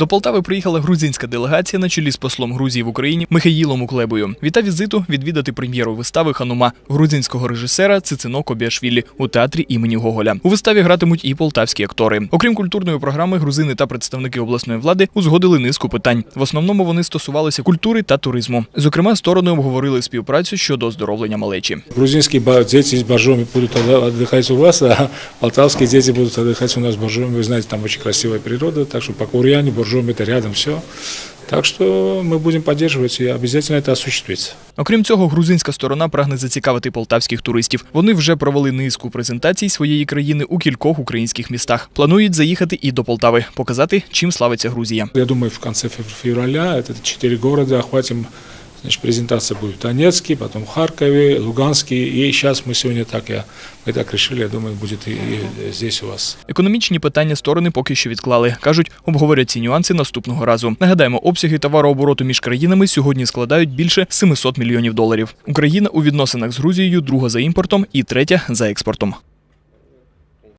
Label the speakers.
Speaker 1: До Полтави приїхала грузинська делегація на чолі з послом Грузії в Україні Михаїлом Уклебою. Віта візиту відвідати прем'єру вистави Ханума грузинського режисера Цицino Кобіашвілі у театрі імені Гоголя. У виставі гратимуть і полтавські актори. Окрім культурної програми, грузини та представники обласної влади узгодили низку питань. В основному вони стосувалися культури та туризму. Зокрема, сторони обговорили співпрацю щодо оздоровлення малечі.
Speaker 2: Грузинские ба- дети с боржоми будут отда- отдыхать у вас, а полтавские дети будут отдыхать у нас с боржоми. Вы знаете, там очень красивая природа, так что по Курьяне, боржоми это рядом все. Так что мы будем поддерживать и обязательно это осуществится.
Speaker 1: Окрім цього, грузинська сторона прагне зацікавити полтавських туристів. Вони вже провели низку презентацій своєї країни у кількох українських містах. Планують заїхати і до Полтави, показати, чим славиться Грузія.
Speaker 2: Я думаю, в конце фев- февраля это четыре города охватим. Значит, презентация будет в Донецке, потом в Харькове, Луганске. И сейчас мы сегодня так, я, мы так решили, я думаю, будет и, и здесь у вас.
Speaker 1: Економічні питання сторони поки що відклали. кажуть, обговорять ці нюанси наступного разу. Нагадаємо, обсяги товарообороту між країнами сьогодні складають більше 700 мільйонів доларів. Україна у відносинах з Грузією друга за імпортом і третя за експортом.